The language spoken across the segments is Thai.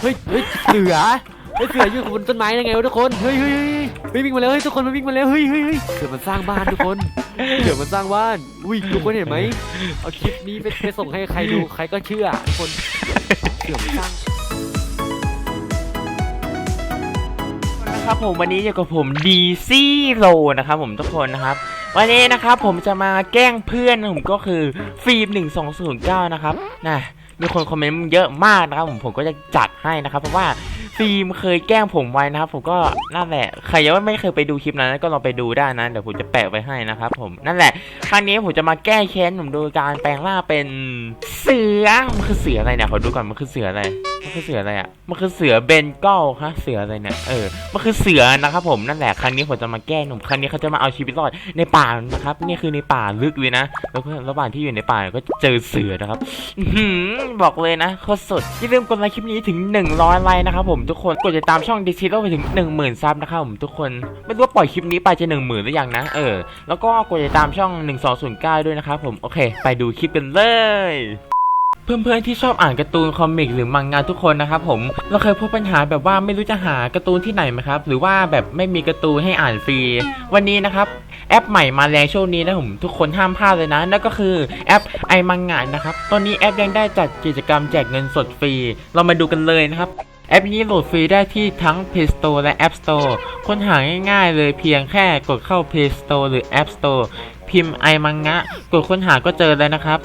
เฮ้ยเฮ้ยเสือเฮ้ยเสืออยู่บนต้นไม้ยังไงวะทุกคนเฮ้ยเฮ้ยเฮ้ยวิ่งมาแล้วเฮ้ยทุกคนมาวิ่งมาแล้วเฮ้ยเฮ้ยเฮ้ยเสือมันสร้างบ้านทุกคนเสือมันสร้างบ้าน อุ้ยทุกคนเห็นไหมเอาคลิปนี้ไปไปส่งให้ใครดูใครก็เชื่อทุกคนเสือมันสร้างนะครับผมวันนี้อยู่กับผมดีซี่โลนะครับผมทุกคนนะครับ วันนี้นะครับผมจะมาแกล้งเพื่อนผมก็คือฟิล์ม1209นะครับนะ มีคนคอมเมนต์เยอะมากนะครับผมผมก็จะจัดให้นะครับ เพราะว่าฟิล์มเคยแกล้งผมไว้นะครับ ผมก็นั่นแหละใครยังไม่เคยไปดูคลิปนั้นก็ลองไปดูได้นะเดี๋ยวผมจะแปะไว้ให้นะครับ ผมนั่นแหละครั้งนี้ผมจะมาแก้แค้นผมโดยการแปลงร่างเป็นเสือมันคือเสืออะไรเนี่ยขอดูก่อนมันคือเสืออะไร มันคือเสืออะไรอะ มันคือเสือเบนกอลฮะเสืออะไรเนี่ย เออ มันคือเสือนะครับผม นั่นแหละ ครั้งนี้ผมจะมาแก้หนุ่ม ครั้งนี้เขาจะมาเอาชีวิตรอดในป่านะครับ นี่คือในป่าลึกเลยนะ แล้วก็ระหว่างที่อยู่ในป่าก็เจอเสือนะครับบอกเลยนะโคตรสดอย่าลืมกดไลค์คลิปนี้ถึง 100 ไลค์นะครับผมทุกคน กดติดตามช่องดิจิทัลไปถึง 10,000 ซับนะครับผมทุกคน ไม่รู้ว่าปล่อยคลิปนี้ไปจะ 10,000หรือยังนะ เออ แล้วก็กดติดตามช่อง 1209 ด้วยนะครับผม โอเค ไปดูคลิปกันเลย เพื่อนๆที่ชอบอ่านการ์ตูนคอมิกหรือมังงะทุกคนนะครับผมเราเคยพบปัญหาแบบว่าไม่รู้จะหาการ์ตูนที่ไหนไหมครับ หรือว่าแบบไม่มีการ์ตูนให้อ่านฟรี วันนี้นะครับแอปใหม่มาแรงช่วงนี้นะผมทุกคนห้ามพลาดเลยนะนั่นก็คือแอปไอมังงะนะครับตอนนี้แอปยังได้จัดกิจกรรมแจกเงินสดฟรี เรามาดูกันเลยนะครับแอปนี้โหลดฟรีได้ที่ทั้ง Play Store และ App Store ค้นหาง่ายๆเลยเพียงแค่กดเข้า Play Store หรือ App Store พิมพ์ไอมังงะ กดค้นหาก็เจอแล้วนะครับ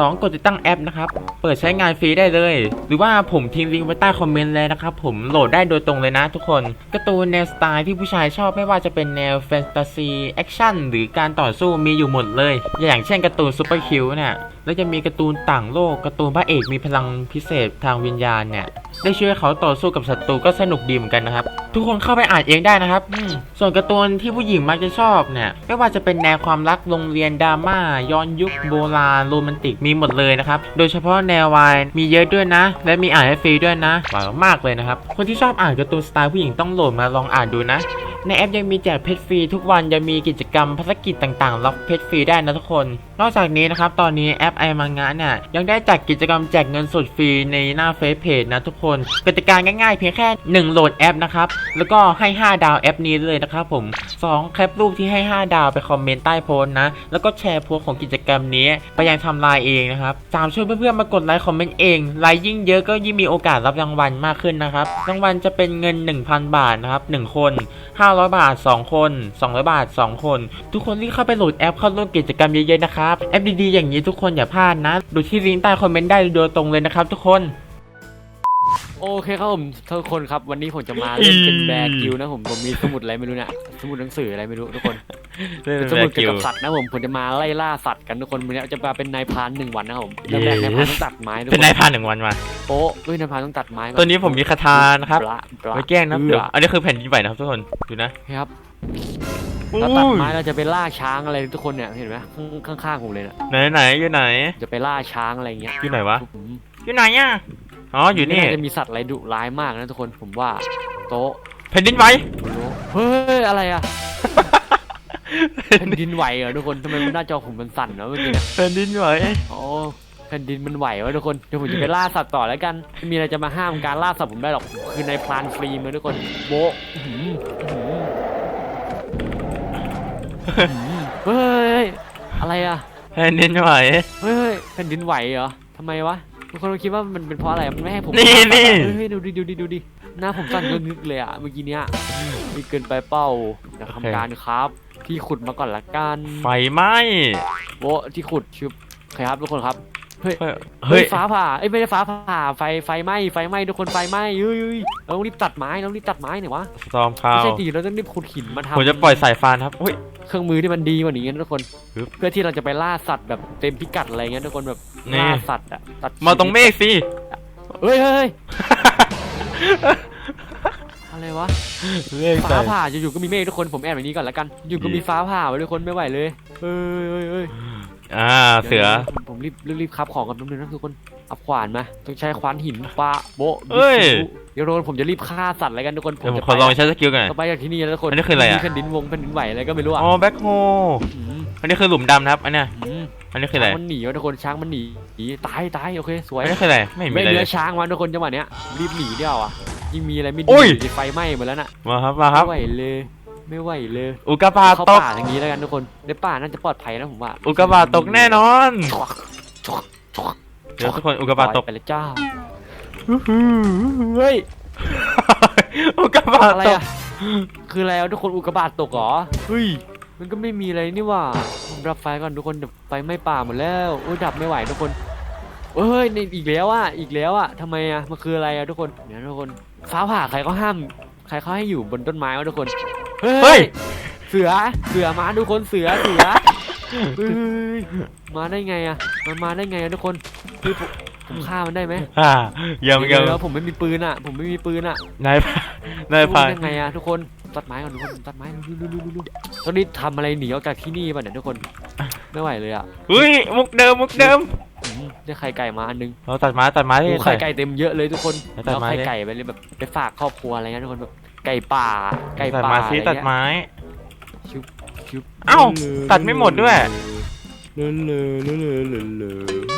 2 กดติดตั้งแอปนะครับ เปิดใช้งานฟรีได้เลย หรือว่าผมทิ้งลิงก์ไว้ใต้คอมเมนต์เลยนะครับผมโหลดได้โดยตรงเลยนะทุกคนการ์ตูนแนวสไตล์ที่ผู้ชายชอบไม่ว่าจะเป็นแนวแฟนตาซีแอคชั่นหรือการต่อสู้มีอยู่หมดเลย อย่างเช่นการ์ตูนซูเปอร์คิวเนี่ย แล้วจะมีการ์ตูนต่างโลกการ์ตูนพระเอกมีพลังพิเศษทางวิญญาณเนี่ย ได้ช่วยเขาต่อสู้กับศัตรูก็สนุกดีเหมือนกันนะครับ ทุกคนเข้าไปอ่านเองได้นะครับอืมส่วนการ์ตูนที่ผู้หญิงมักจะชอบเนี่ยไม่ว่าจะเป็นแนวความรักโรงเรียนดราม่าย้อนยุคโบราณโรแมนติกมีหมดเลยนะครับโดยเฉพาะแนววายมีเยอะด้วยนะ และมีอ่านให้ฟรีด้วยนะหวานมากเลยนะครับคนที่ชอบอ่านการ์ตูนสไตล์ผู้หญิงต้องโหลดมาลองอ่านดูนะในแอปยังมีแจกเพชรฟรีทุกวันยังมีกิจกรรมภารกิจต่างๆ รับเพชรฟรีได้นะทุกคน นอกจากนี้นะครับตอนนี้แอปไอมังงะเนี่ยยังได้จัดกิจกรรมแจกเงินสดฟรีในหน้าเฟซเพจนะทุกคนกติกาง่ายๆ เพียงแค่ 1 โหลดแอปนะครับ แล้วก็ให้ 5 ดาวแอปนี้เลยนะครับผม 2 แคปรูปที่ให้ 5 ดาวไปคอมเมนต์ใต้โพสต์นะ แล้วก็แชร์โพสต์ของกิจกรรมนี้ ไปยังทำลายเองนะครับสามช่วยเพื่อนๆมากดไลค์คอมเมนต์เอง ไลค์ยิ่งเยอะก็ยิ่งมีโอกาสรับรางวัลมากขึ้นนะครับ รางวัลจะเป็นเงิน 1,000 บาทนะครับหนึ่งคน 500 บาท 2 คน 200 บาท 2 คน ทุกคนรีบเข้าไปโหลดแอปเข้าร่วมกิจกรรมเยอะๆนะครับ แอปดีๆอย่างนี้ทุกคนอย่าพลาดนะ ดูที่ลิงก์ใต้คอมเมนต์ได้โดยตรงเลยนะครับทุกคน โอเคครับผมทุกคนครับ วันนี้ผมจะมาเล่นเป็นแบร์กิวนะผมผมมีสมุดอะไรไม่รู้เนี่ยสมุดหนังสืออะไรไม่รู้ทุกคนเป็นสมุดเกี่ยวกับสัตว์นะผมผมจะมาไล่ล่าสัตว์กันทุกคนวันนี้จะมาเป็นนายพรานหนึ่งวันนะครับผมเริ่มแรกนายพรานต้องตัดไม้ทุกคเป็นนนายพรานหนึ่งวันมา โป๊ะด้วยนายพรานต้องตัดไม้ก่อตัวนี้ผมมีคาถานะครับ ปลาปลาไว้แกล้งนะเอืเดี๋ยวออันนี้คือแผ่นดินไหวนะครับทุกคน ดูนะ ครับ เราตัดไม้เราจะไปล่าช้างอะไรทุกคนเนี่ยเห็นไหมข้างข้างๆผมเลยนะไหนไหนอยู่ไหน จะไปล่าช้างอะไรอย่างเงี้ยอยู่ไหนวะ ผมอยู่ไหนอะอ๋ออยู่นี่ไม่าจะมีสัตว์อะไรดุร้ายมากนะทุกคนผมว่าโต๊ะแผ่นดินไหว เฮ้ยอะไรอะแผ่นดินไหวเหรอทุกคนทำไมมันหน้าจอผมมันสั่นเนาะเมื่อกี้เนี่ยแผ่นดินไหวโอ้แผ่นดินมันไหววะทุกคนเดี๋ยวผมจะไปล่าสัตว์ต่อแล้วกันไม่มีอะไรจะมาห้ามการล่าสัตว์ผมได้หรอกคือนายพรานฟรีมาทุกคนโบะอื้อหืออื้อหืออื้อหือ เฮ้ย อะไรอะแผ่นดินไหวเฮ้ยเฮ้ยแผ่นดินไหวเหรอทำไมวะทุกคนคิดว่ามันเป็นเพราะอะไรมันไม่ให้ผมนี่นี่ เฮ้ยเฮ้ยดูดิดูดิดูดิหน้าผมสั่นจนนึกเลยอะเมื่อกี้เนี้ยมีเกินไปเป้าเดี๋ยวทำการครับ ที่ขุดมาก่อนละกันไฟไหม้โบะที่ขุดชึบใครครับทุกคนครับ เฮ้ยเฮ้เฮ้ยยฟ้าผ่าเอ้ยไม่ใช่ฟ้าผ่าไฟไฟไหม้ไฟไหม้ทุกคนไฟไหม้เฮ้ยเฮ้ยเราต้องรีบตัดไม้เราต้องรีบตัดไม้หน่อยวะสตอมคาไม่วใช่ดีเราต้องรีบขุดหินมาทำผมจะปล่อยสายฟ้าครับอุ้ยเครื่องมือที่มันดีกว่านี้นะทุกคนปึ๊บเพื่อที่เราจะไปล่าสัตว์แบบเต็มพิกัดอะไรเงี้ยทุกคนแบบนี่ล่าสัตว์อะตัดมาตรงเมฆสิเฮ้ยเฮ้ยเฮ้ยอะไรวะเมฆฟ้าใส่ผ่าอยู่ๆก็มีเมฆทุกคนผมแอบแบบนี้ก่อนละกัน อยู่ก็มีฟ้าผ่าไว้ทุกคนไม่ไหวเลยเฮ้ยเฮ้ยเฮ้ย อ่า เสือ ดี๋ยวผมผมรีบรีบรีบคับของกันแป๊บนึงนะทุกคนเอาขวานมาต้องใช้ขวานหินปะโบะเอ้ย เดี๋ยวโดนผมจะรีบฆ่าสัตว์อะไรกันทุกคนเดี๋ยวผมจะขอลองใช้สกิลกันหน่อยต่อไปจากที่นี่นะทุกคนอันนี้คืออะไรอะ มีแผ่นดินวงแผ่นดินไหวอะไรก็ไม่รู้อะอ๋อแบ็คโฮมอันนี้คือหลุมดำนะครับ อันเนี้ย อืมอันนี้คืออะไร ช้างมันหนีวะทุกคนช้างมันหนีหนีตายตายโอเคสวยอันนี้คืออะไร ไม่เห็นมีไม่อะไรเหลืเลอย ช้างมันทุกคนจังหวะเนี้ยรีบหนีเดียวอะยิ่งมีอะไรไม่อุ้ดียไฟไหม้หมดแล้วน่ะมาครับ มาครับ ไม่ไหวเลย ไม่ไหวเลยอุกกาบาตเข้าตก ป่าอย่างนี้แล้วกันทุกคนในป่าน่าจะปลอดภัยนะผมว่าอุกกาบาตตกแน่นอนชวักชวักชวักเดี๋ยวทุกคนอุกกาบาตตก ไปเลยจ้าเฮ้ยอุกกาบาตอะไรตกอะคืออะไรอะทุกคนอุกกาบาตตกเหรอเฮ้ยมันก็ไม่มีอะไรนี่หว่าผมดับไฟก่อนทุกคนเดี๋ยวไฟไหม้ป่าหมดแล้วโอ้ยดับไม่ไหวทุกคนเฮ้ยนี่อีกแล้วอะอีกแล้วอะทำไมอะมันคืออะไรอะทุกคนเดี๋ยวทุกคนฟ้าผ่าใครก็ห้าม ใครเขาให้อยู่บนต้นไม้วะทุกคน เฮ้เฮ้ยยเสือ เสือมาทุกคน เสือ เสือเฮ้ยมาได้ไงอะมันมาได้ไงอะทุกคนคือผมผมฆ่ามันได้ไหมอ่ายังเดี๋ยัยงวๆผมไม่มีปืนอะผมไม่มีปืนอะนายนายพานรู้ได้ไงอะทุกคน ตัดไม้ก่อนทุกคน ตัดไม้ลุๆๆๆๆตอนนี้ทำอะไรหนีออกจากที่นี่ป่ะเนี่ยทุกคน ไม่ไหวเลยอะอุ้ยมุกเดิมมุกเดิมอืมได้ไข่ไก่มาอันนึง เราตัดไม้ตัดไม้ โอ้ที่ไข่ใส่ไก่เต็มเยอะเลยทุกคนแล้วตัดแล้วไม้ไข่ดิ ไก่ไปเลยแบบไปฝากครอบครัวอะไรเงี้ยทุกคนแบบ ไก่ป่า ไก่ตัดป่าไม้อะไรซีเงี้ยตัดไม้ ชุบชุบเอ้าตัดไม่หมดด้วย เลอะเลอะเลอะเลอะเลอะเลอะ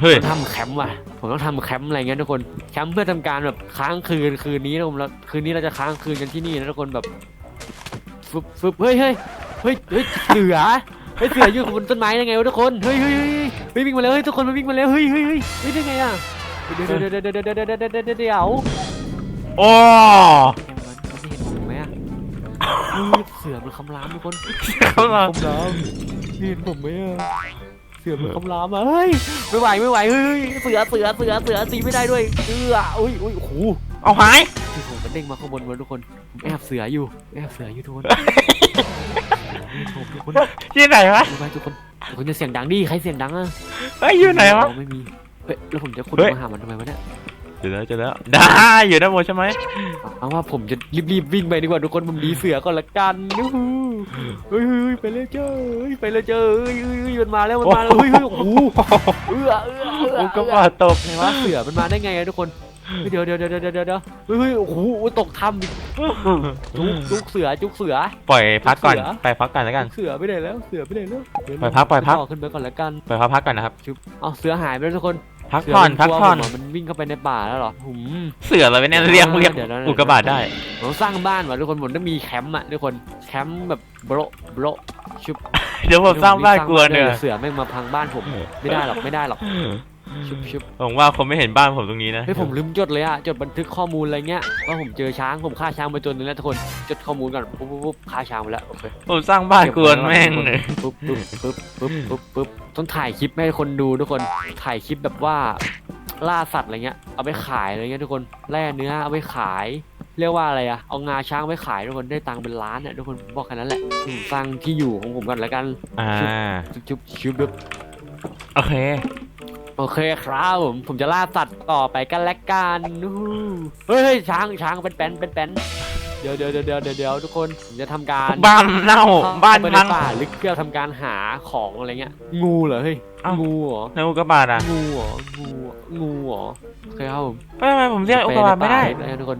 เฮ้ยต้องทำแคมป์ว่ะ ผมต้องทำแคมป์อะไรเงี้ยทุกคน แคมป์เพื่อทำการแบบค้างคืนคืนนี้นะผมแล้วคืนนี้เราจะค้างคืนกันที่นี่นะทุกคนแบบฟึบฟึบเฮ้ยเฮ้ยเฮ้ยเฮ้ยเสือเฮ้ยเสืออยู่บนต้นไม้ได้ไงวะทุกคนเฮ้ยเฮ้ยเฮ้ยเฮ้ยวิ่งมาแล้วเฮ้ยทุกคนมาวิ่งมาแล้วเฮ้ยเฮ้ยเฮ้ยเฮ้ยได้ไงอะเดี๋ยวเดี๋ยวเดี๋ยวเดี๋ยวเดี๋ยว โอ้มันมันเห็นผมไหมอะเฮ้ยเสือมันคำรามทุกคนเขามาคำรามเห็นผมไหมอะเสือมันคำรามอะเฮ้ยไม่ไหวไม่ไหวเฮ้ยเสือเสือเสือเสือตีไม่ได้ด้วยเสืออุ้ยอุ้ยโอ้โหเอาหายคือผมมันเด้งมาข้างบนมาทุกคนผมแอบเสืออยู่แอบเสืออยู่ทุกคนผมทุกคนที่ไหนวะรู้ไหมทุกคนทุกคนจะเสียงดังดิใครเสียงดังอะเฮ้ยอยู่ไหนวะอ๋อไม่มีเฮ้ยแล้วผมจะขุดเฮ้ย มาหามันทำไมวะเนี่ยเจอแล้วเจอแล้วได้อยู่ด้านบนใช่ไหมเอาว่าผมจะรีบๆวิ่งไปดีกว่าทุกคนผมหนีเสือก่อนละกันยูหูเฮ้ยเฮ้ยไปเลยเจ้าเฮ้ยไปเลยเจ้าเฮ้ยเฮ้ยเฮ้ยมันมาแล้วมันมาแล้วเฮ้ยเฮ้ยโอ้โหเอื้อเอื้อเอื้ออุกกาเอื้บาอตตกไหนวะเสือมันมาได้ไงอะทุกคนเฮ้ยเดี๋ยวเดี๋ยวเดี๋ยวเดี๋ยวเดี๋ยวเดี๋ยวเฮ้ยเฮ้ยโอ้โหตกถ้ำอีกจุกจุกเสือจุกเสือ ปล่อยพักก่อนเสือไปพักก่อนแล้วกัน เสือไปไหนแล้วเสือไปไหนแล้วเดี๋วปล่อยพักปล่อยพักต่อขึ้นไปก่อนละกันไปพักพักก่อนนะครับชุบเอาเสือหายไปแล้วทุกคน พักผ่อนเสืพักมัผ่อนกลัวผมะมันวิ่งเข้าไปในป่าแล้วเหรอหืม เสืออะไรไปเนี่ยเรียกเรียกเดี๋ยวนะ อุกกาบาตได้ ผมสร้างบ้านว่ะทุกคนผมต้องมีแคมป์อะทุกคนแคมป์แบบโบรโบรชุบเดี๋ยวผมสร้างบ้านกลัวเนี่ยเสือไม่มาพังบ้านผมไม่ได้หรอกไม่ได้หรอก ชุบชุบผมว่าคงไม่เห็นบ้านผมตรงนี้นะเฮ้ยผมลืมจดเลยอะจดบันทึกข้อมูลอะไรเงี้ยว่าผมเจอช้างผมฆ่าช้างไปตัวหนึงแล้วทุกคนจดข้อมูลก่อนปุ๊บปุ๊บปุ๊บฆ่าช้างไปแล้วโอเคผมสร้างบ้านกวนแม่งเลยปุ๊บปุ๊บปุ๊บปุ๊บปุ๊บปุ๊บต้องถ่ายคลิปให้คนดูทุกคนถ่ายคลิปแบบว่าล่าสัตว์อะไรเงี้ยเอาไปขายอะไรเงี้ยทุกคนแล่เนื้อเอาไปขาย เรียกว่าอะไรอะเอางาช้างไปขายทุกคนได้ตังค์เป็นล้านเนี่ยทุกคนผมบอกแค่นั้นแหละอืมสร้างที่อยู่ของผมก่อนแล้วกันอ่าชุบชุบชุบชุบโอเค โอเคครับผมผมจะล่าสัตว์ต่อไปกันและกันอู้หูเฮ้ยเฮ้ยช้างช้างเป็นแป้นเป็นแป้นเดี๋ยวเดี๋ยวเดี๋ยวเดี๋ยวเดี๋ยวเดี๋ยวทุกคนผมจะทำการบ้านเน่าบ้านเข้ไปพัง ในป่าลึกเพื่อทำการหาของอะไรเงี้ย งูเหรอเฮ้ยเอ้างู งูเหรอในอุกกาบาตอะงูเหรองูเหรองูเหรอโอเคครับผมทำไมผมเรียกอุกกาบาตไม่ได้ ปในป่าเลยนะทุกคน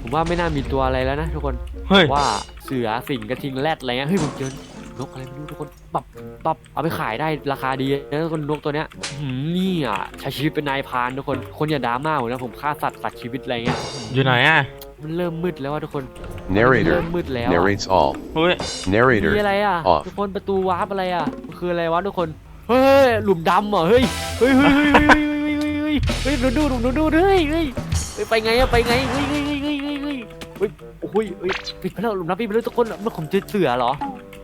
ผมว่าไม่น่ามีตัวอะไรแล้วนะทุกคน เฮ้ย ว่าเสือสิงกระทิงแรดอะไรเงี้ยเฮ้ยผมเจอ นกอะไรไม่รู้ทุกคนปับปับเอาไปขายได้ราคาดีแล้วคนนกตัวเนี้ยนี่อะใช้ชีวิตเป็นนายพานทุกคนคนอย่าด่ามาผมนะผมฆ่าสัตว์ตัดชีวิตอะไรเงี้ยอยู่ไหนอะมันเริ่มมืดแล้วว่าทุกคน narrator เริ่มมืดแล้ว narrates all เฮ้ย narrator มีอะไรอะ ทุกคนประตูวาร์ปอะไรอะคืออะไรวะทุกคนเฮ้ยหลุมดำเหรอเฮ้ยเฮ้ยเฮ้ยเฮ้ยเฮ้ยเฮ้ยดูดูดูดูเฮ้ยเฮ้ยไปไงอะไปไงเฮ้ยเฮ้ยเฮ้ยเฮ้ยเฮ้ยเฮ้ยเฮ้ไปแล้วหลุมดำไปแล้วทุกคนมันผมเจอเสือเหรอ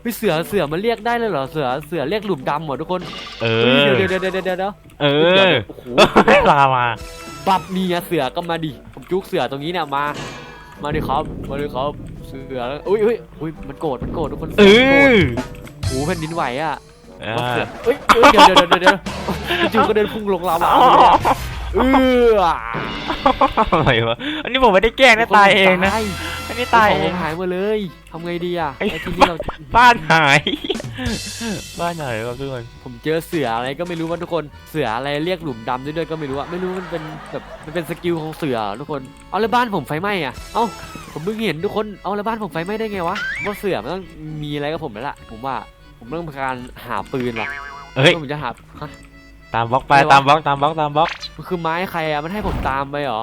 ฮ้ยเสือเสือมันเรียกได้เลยเหรอเสือเสือเรียกหลุมดำเหรอทุกคนเอเฮ้ยอ เดี๋ยวเดี๋ยวเดี๋ยวเดี๋ยวเดี๋ยวเอเดี๋ยวอเดี๋ยวโอ้โหลามา บับนี่อะเสือก็มาดิผมจุกเสือตรงนี้เนี่ยมา มาดิครับมาดิครับเสืออุ้ยเฮ้ยอุ้ยมันโกรธมันโกรธทุกคนเอสืมันโกรธอโอ้โหแผ่นดินไหวอะอ่าว่าเสือเอ้ยเอ้ยเดี๋ยวเดี๋ยวเดี๋ยวเดี๋ยวจู่ๆก็เดินพุ่งลงลาวาเลยอะเอออะไรวะ อันนี้ผมไม่ได้แกล้งนะตายเองนะ ตาย อันนี้ตายขเอองงหายหมาเลยทำไงดีอะไอ้ ไอ้ที่นี่เราบ้านหาย บ้านหายครับทุกคน ผมเจอเสืออะไรก็ไม่รู้ว่าทุกคนเสืออะไรเรียกหลุมดำด้วยด้วยก็ไม่รู้อะไม่รู้มันเป็นแบบมันเป็นสกิลของเสือทุกคนเอาแล้วบ้านผมไฟไหม้อะเอ้าผมเพิ่งเห็นทุกคนเอาแล้วบ้านผมไฟไหม้ได้ไงวะว่าเสือมันต้องมีอะไรกับผมแล้วล่ะ ผมว่าผมต้องการหาปืนว่ะเฮ้ย ผมจะหาฮะ ตามบล็อกไป อะไรวะ ตามบล็อก ตามบล็อก ตามบล็อก มันคือไม้ใครอะมันให้ผมตามไปเหรอ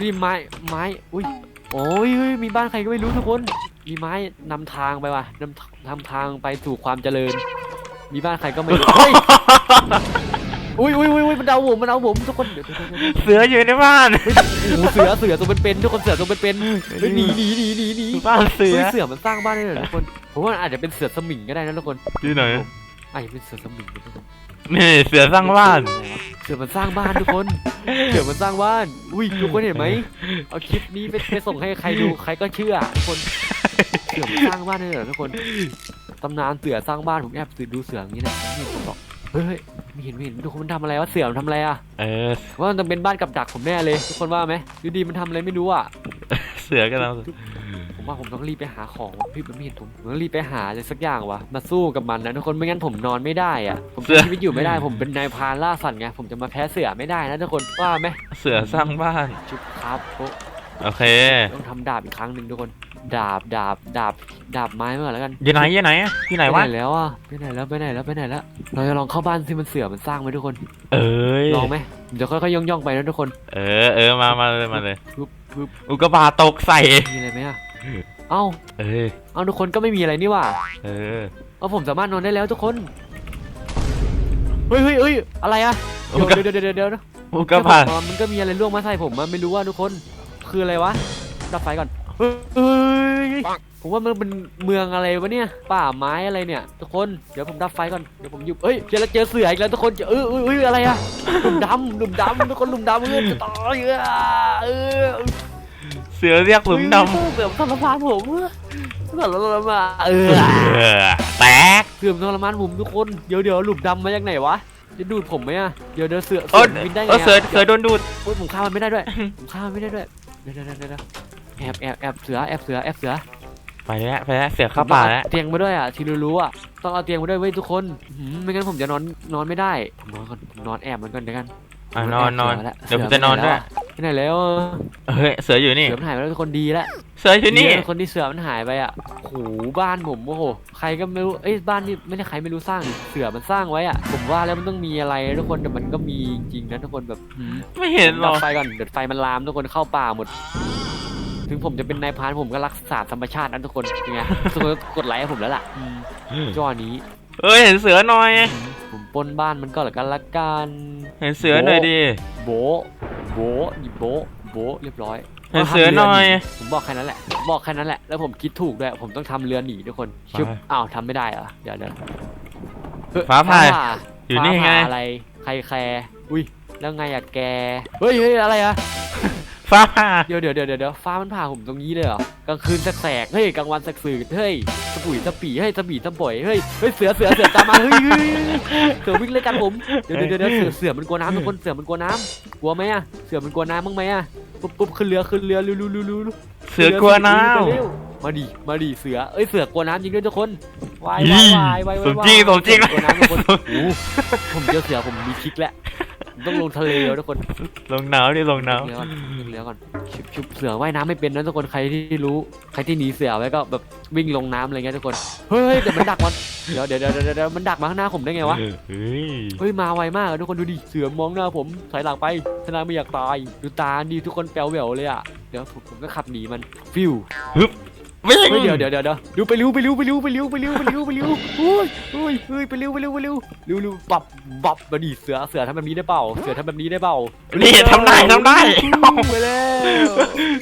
รีไม้ไม้อุ้ย โอ้ยเฮ้ยมีบ้านใครก็ไม่รู้ทุกคน มีไม้นำทางไปว่ะนำนำทางไปสู่ความเจริญ มีบ้านใครก็ไม่รู้เฮ้ยอุ้ยอุ้ยอุ้ยอุ้ยมันเอาผมมันเอาผมทุกคนเดี๋ยวเดี๋ยวเดี๋ยวเดี๋ยวเสืออยู่ในบ้านโอ้โหเสือเสือตัวเป็นๆทุกคนเสือตัวเป็นๆเฮ้ยหนีหนีหนีหนีหนีบ้านเสืเฮ้อยเสือมันสร้างบ้านได้เลยเหรอทุกคนผมว่ามันอาจจะเป็นเสือสมิงก็ได้นะทุกคน ที่ไหนอา จจะเป็นเสือสมิงนะทุกคนนี่เสือสร้างบ้าน เสือมันสร้างบ้านทุกคน เสือมันสร้างบ้าน อุ้ยทุกคนเห็นไหม เอาคลิปนี้ไปไปส่งให้ใครดูใครก็เชื่อทุกคน เสือมันสร้างบ้านได้เหรอทุกคน ตำนานเสือสร้างบ้านผมแอบสืบดูเสืออย่างนี้นะไม่เห็นผมหรอกเฮ้ยเฮ้ยไม่เห็นไม่เห็นทุกคนมันทำอะไรวะเสือมันทำอะไรอะเออ ว่ามันต้องเป็นบ้านกับดักผมแน่เลย ทุกคนว่าไหมดูดีมันทำอะไรไม่รู้อะเสือกำลังผม ว่าผมต้องรีบไปหาของว่ะพี่มันไม่เห็นผมผมต้องรีบไปหาอะไรสักอย่างวะมาสู้กับมันนะทุกคนไม่งั้นผมนอนไม่ได้อะผมใช้ชีวิตอยู่ไม่ได้ผมเป็นนายพรานล่าสัตว์ไงผมจะมาแพ้เสือไม่ได้นะทุกคนว่าไหมเสือสร้างบ้านชุบครับโอ๊ะโอเคต้องทำดาบอีกครั้งหนึ่งทุกคนดาบดาบดาบดาบไม้มาก่อนแล้วกัน อยู่ไหนอยู่ไหนที่ไหนวะปแล้วอะไปไหนแล้วไปไหนแล้วไปไหนแล้ว เราจะลองเข้าบ้านที่มันเสือมันสร้างไว้ทุกคน เอ้ยลองไหมเดี๋ยวค่อยๆย่องๆไปนะทุกคน เออเออมามาเลยมาเลยปึ๊บปึ๊บอุกกาบาตตกใส่มีอะไรไหมอะ เอ้า เออ เอ้าทุกคนก็ไม่มีอะไรนี่หว่า เออ เอาผมสามารถนอนได้แล้วทุกคน เฮ้ยเฮ้ยเฮ้ยอะไรอะอุกกาเดี๋ยวเดี๋ยวเดี๋ยวเดี๋ยวนะอุกกาบาตแค่ผมนอนมันก็มีอะไรล่วงมาใส่ผมมันไม่รู้ว่าทุกคน คืออะไรวะ ดับไฟก่อนเฮ้ยเฮ้ย ผมว่ามันเป็นเมืองอะไรวะเนี่ย ป่าไม้อะไรเนี่ย ทุกคน เดี๋ยวผมดับไฟก่อน เดี๋ยวผมหยุบเอ้ยเจอแล้วเจอเสืออีกแล้วทุกคนเจอเออเออเอออะไรอะหลุมดำหลุมดำทุกคนหลุมดำเออจะต่อยเออเออ เสือเรียกหลุมดำเสือทรมานผมเสือทรมานเออเออแตกเสือทรมานผมทุกคนเดี๋ยวเดี๋ยวหลุมดำมาจากไหนวะจะดูดผมไหมอะเดี๋ยวเดี๋ยวเสือเอเสืออบินได้ไงเออเสือเสือโดนดูดโอ้ยผมฆ่ามันไม่ได้ด้วยผมฆ่ามันไม่ได้ด้วยเดี๋ยวเดี๋ยวเดี๋ยวเดี๋ยวแอบแอบแอบเสือแอบเสือแอบเสือไปแล้วไปแล้วเสือเข้าป่าแล้วเตียงมาด้วยอะที่รู้ๆอะต้องเอาเตียงมาด้วยเว้ยทุกคนไม่งั้นผมจะนอนนอนไม่ได้ผมนอนก่อนผมนอนแอบมันก่อนเดี๋ยวกันนอนนอนเดี๋ยวผมจะนอนด้วย ไปไหนแล้วอะเฮ้ยเสืออยู่นี่ เสือมันหายไปแล้วทุกคนดีแล้วเสืออยู่นี่ดีแล้วคนที่เสือมันหายไปอะโอ้โหบ้านผมโอ้โห ใครก็ไม่รู้ เอ้ยบ้านนี่ไม่ได้ใครไม่รู้สร้างนี่เสือมันสร้างไว้อะ ผมว่าแล้วมันต้องมีอะไรทุกคนแต่มันก็มีจริงๆนะทุกคนแบบหืมไม่เห็นหรดัอบกไฟก่อนเดี๋ยวไฟมันลามทุกคนเข้าป่าหมดถึงผมจะเป็นนายพรานผมก็รักษาธรรมชาตินะทุกคนเป็นไงทุกคนก็กดไลค์ให้ผมแล้วล่ะอืมจ้อนี้ เอ้ยเห็นเสือหน่อย ผมปล้นบ้านมันก็แล้วกันละกัน เห็นเสือหน่อยดิโบะ โบะนี่โบะโบะเรียบร้อยเห็นเสือหน่อย ผมบอกแค่นั้นแหละผมบอกแค่นั้นแหละ แล้วผมคิดถูกด้วย ผมต้องทำเรือหนีทุกคนชึบไปอ้าวทำไม่ได้เหรอ เดี๋ยวเดี๋ยวเฮ้ยฟ้าผ่า ผ่าอยู่นี่ไง ฟ้าผ่าอะไร ใครแคร์อุ้ย แล้วไงอะแก เฮ้ยเฮ้ยอะไรอะ ฟ้าผ่าเดี๋ยวเดี๋ยวเดี๋ยวเดี๋ยวฟ้ามันผ่าผมตรงนี้เลยเหรอกลางคืนแสกๆเฮ้ยกลางวันแสกสื่อเฮ้ยสปุ๋ยสปีเฮ้ยสบีสบ่อยเฮ้ยเฮ้ยเสือเสือเสือตามมาเฮ้ยเฮ้ยเฮ้ยเสือวิ่งเลยกันผมเดี๋ยวเดี๋ยวเดี๋ยวเสือเสือมันกลัวน้ำทุกคนเสือมันกลัวน้ำกลัวไหมอะเสือมันกลัวน้ำบ้างไหมอะปุ๊บปุ๊บขึ้นเรือขึ้นเรือลุลุลุลุลุเสือกลัวน้เร็วมาดิมาดิเสือเอ้ยเสือกลัวน้ำจริงด้วยทุกคนวายอีวายวายวายสมจริงสมจริงกลัวน้ำทุกคนโอ้โหผมเจอเสือผมมีทริกแล้วผม ต้องลงทะเลแล้วทุกคนำลงหนาวดิลงหนาวเรือก่อนเรือก่อนชุบชุบเสือว่ายน้ำไม่เป็นนะทุกคนใครที่รู้ใครที่หนีเสือไว้ก็แบบวิ่งลงน้ำอะไรเงี้ยทุกคนเฮ้ยเดี๋ยวมันดักมันเดี๋ยวเดี๋ยวเดี๋ยวเดี๋ยวเดี๋ยวมันดักมาข้างหน้าผมได้ไงวะเฮ้ยเฮ้ยมาไวมากอะทุกคนดูดิเสือมองหน้าผมถอยหลังไปชนะไม่อยากตายดูตาดิทุกคนแปลวแหววเลยอะเดี๋ยวผมผมก็ขับหนีมันฟิว วิ่งเฮ้ยเดี๋ยวเดี๋ยวเดี๋ยวเดี๋ยวดูไปเร็วไปเร็วไปเร็วไปเร็วไปเร็วไปเร็วไปเร็วอุ้ยอุ้ยเฮ้ยไปเร็วไปเร็วไปเร็วเร็วเร็วบับบับมาดิเสือเสือทำแบบนี้ได้เปล่าเสือทำแบบนี้ได้เปล่านี่ทำได้ทำได้ไปแล้ว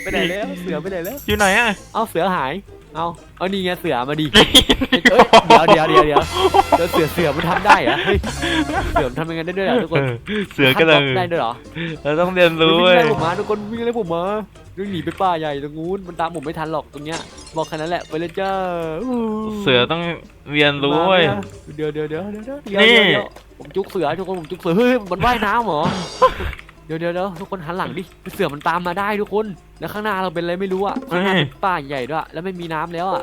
ไปไหนแล้วเสือไปไหนแล้วอยู่ไหนอะเอาเสือหายเอาเอานี่ไงเสือมาดิเอ้ยเดี๋ยวเดี๋ยวเดี๋ยวเดี๋ยวเดี๋ยวเสือเสือมันทำได้เหรอเฮ้ยเสือมันทำยังไงได้ด้วยเหรอทุกคนเสือกำลังขั้นตอนได้ด้วยเหรอเราต้องเรียนรู้วิ่งเว้ยไล่ผมมาทุกคนวิ่งไล่ผมมาเรื่องหนีไปป่าใหญ่ตรงนู้นมันตามผมไม่ทันหรอกตรงเนี้ย บอกแค่นั้นแหละไปเลยจ้าอู้เสือต้องเรียนรู้เว้ย เดี๋ยวเดี๋ยวเดี๋ยวเดี๋ยวเดี๋ยวเดี๋ยวนี่ เดี๋ยวผมจุกเสือทุกคนผมจุกเสือเฮ้ยมันว่ายน้ำเหรอเดี๋ยวเดี๋ยวเดี๋ยวทุกคนหันหลังดิเสือมันตามมาได้ทุกคนแล้วข้างหน้าเราเป็นอะไรไม่รู้อะข้างหน้าเป็นป่าใหญ่ด้วยแล้วไม่มีน้ำแล้วอะ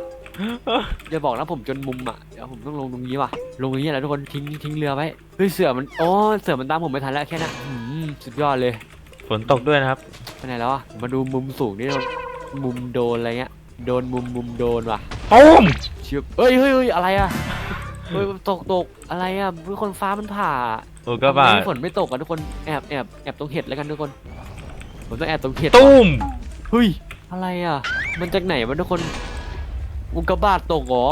อย่าบอกนะผมจนมุมอะเดี๋ยวผมต้องลงตรงนี้ว่ะลงตรงนี้แหละทุกคนทิ้งทิ้งเรือไว้เฮ้ยเสือมันอ๋อเสือมันตามผมไม่ทันแล้วแค่นั้นอืมสุดยอดเลย ฝนตกด้วยนะครับ ไปไหนแล้วอะมาดูมุมสูงนี่เรามุมโดนอะไรเงี้ย โดนมุมมุมโดนว่ะปุ้มเชียบเฮ้ยเฮ้ยเฮ้ยอะไรอะเฮ้ยตกตกอะไรอะเมื่อคนฟ้ามันผ่าโอ้ก็บาทำทไมฝนไม่ตกอะทุกคนแอบแอบแอบตรงเห็ดแล้วกันทุกคนผมต้องแอบตรงเห็ดตุ้มเฮ้ยอะไรอะ มันจากไหนวะทุกคนอุกกาบาตตกเหรอ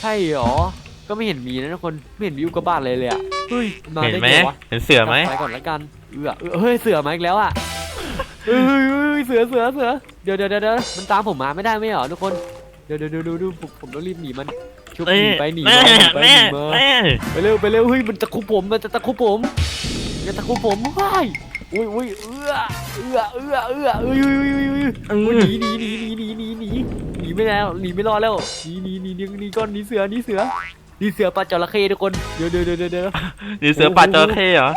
ใช่เหรอก็ไม่เห็นมีนะทุกคนไม่เห็นมีอุกกาบาตเลยเลยอะเฮ้ยมาเห็นได้ไหมไงวะเห็นเสือไหมไปก่อนละกันเออเออเฮ้ยเสือมาอีกแล้วอะ เฮ้ยเฮ้ยเสือเสือเสือเดี๋ยวเดี๋ยวเดี๋ยวเดี๋ยวมันตามผมมาไม่ได้ไม่เหรอทุกคน เดี๋ยวเดี๋ยวเดี๋ยวเดี๋ยวเดี๋ยวผมผมต้องรีบหนีมันชุบหนีไปหนีมาหนีไปหนีมา ไปเร็วไปเร็วเฮ้ยมันจะคุบผมมันจะตะคุบผมมันจะตะคุบผมว้ายอุ้ยอุ้ยเอื้อเอื้อเอื้อเอื้อเอ้ยอุ้ยอุ้ยอุ้ยเออุ้ยอหนีหนีหนีหนีหนีหนีหนีหนีไม่แล้วหนีไม่รอดแล้วหนีหนีหนีหนีหนีก้อนหนีเสือหนีเสือหนีเสือปลาจระเข้ทุกคนเดี๋ยวเดี๋ยวเดี๋ยวเดี๋ยวเดี๋ยวเสือป่าจระเข้เหรอ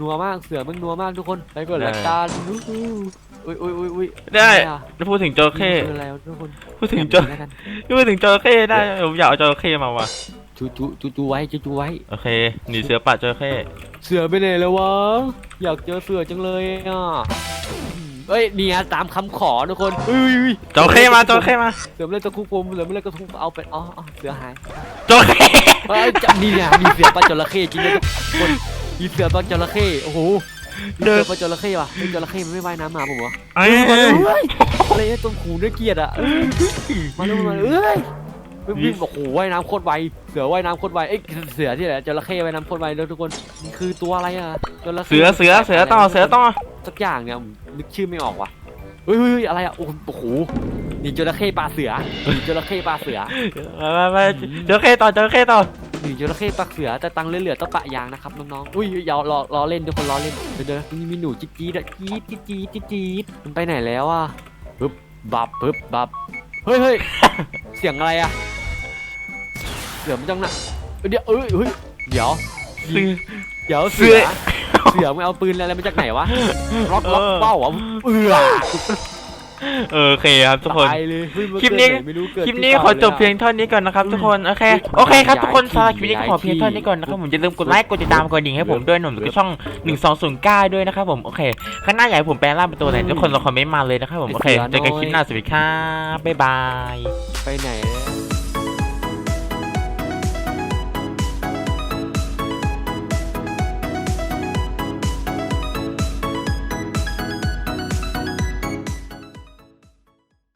นัวมากเสือมันนัวมากทุกคนไปก่อนได้ ละกันอู้หูอุ้ยอุ้ยอุ้ยอุ้ยได้อะรอะแล้วพูดถึงจระเข้คืออะไรวะทุกคนพูดถึงจจัระแล้วกันพูดถึงจระเข้ได้ผมอยากเอาจระเข้มาว่ะจูจูจูจูไว้จูจูไว้ โอเคหนีเสือป่าจระเข้เสือไปไหนแล้ววะ อยากเจอเสือจังเลยอะเอ้ยเนี่ยตามคำขอทุกคนเอ้ยเอ้ยจระเข้มาจระเข้มาเสือไม่เล่นตะคุบผมเสือไม่เล่นกระทุบเอาไปอ๋ออ๋อเสือหายจระเข้เอ้ยจับนี่เนี่ยมีเสือปลาจระเข้จริงเลยทุกคน มีเสือปลาจระเข้โอ้โหมีเสือปลาจระเข้ว่ะเฮ้ยจระเข้มันไม่ว่ายน้ำมาผมวะเอ้ยมาเลยเฮ้ยอะไรเนี่ยตรงหูน่าเกลียดอะเอ้ยมาเลยมาเลยเอ้ยวิ่งวิ่งบอกโอ้โหว่ายน้ำโคตรไวเสือว่ายน้ำโคตรไวเอ้ยเสือที่ไหนจระเข้ว่ายน้ำโคตรไวแล้วทุกคนมันคือตัวอะไรอะจระเข้เสือเสือเสือต่อเสือต่อสักอย่างเนี่ยผมนึกชื่อไม่ออกว่ะเฮ้ยเฮ้ยเฮ้ยอะไรอะโอ้โหโอ้โหนี่จระเข้ปลาเสือนี่จระเข้ปลาเสือมามาจระเข้ต่อจระเข้ต่อ นี่จระเข้ปลาเสือแต่ตังค์เหลือๆต้องปะยางนะครับน้องๆอุ้ยอย่ารอรอเล่นทุกคนรอเล่นเดี๋ยวเดี๋ยวนี่มีหนูจี๊ดจี๊ดอะจี๊ดจี๊ดจี๊ดจี๊ดจี๊ดมันไปไหนแล้วอะปึ๊บบับปึ๊บบับเฮ้ยเฮ้ยเสียงอะไรอะเสือมันจังน่ะเดี๋ยวเอ้ยเฮ้ยเดี๋ยวเสือเดี๋ยวเสืเสืออเสือมันเอาปืนอะไรมาจากไหนวะล็อกล็อกเออเป้าเหรอเอือ เออโอเคครับทุกคน ตายเลยเฮ้ยมันคลิปนี้ เกิดไหไม่รู้เกิดคลิปที่นี้เป้าขอจบลเพียยงอะเท่านี้ก่อนนะครับอืมทุกคนโอเคย้ายโอเคครับย้ายทุกคนที่สำหรับคลิปนี้ก็ขอเพียงเท่านี้ก่อนนะครับผมอย่าลืมกดไลค์กดติดตามกดดิ่งให้ผมด้วยหนุ่มกับช่อง 1209 ด้วยนะครับผมโอเคข้างหน้าอยากให้ผมแปลงร่างเป็นตัวไหนทุกคนลองคอมเมนต์มาเลยนะครับผมโอเคเจอกันคลิปหน้าสวัสดีครับบ๊ายบาย ไปไหนแล้ว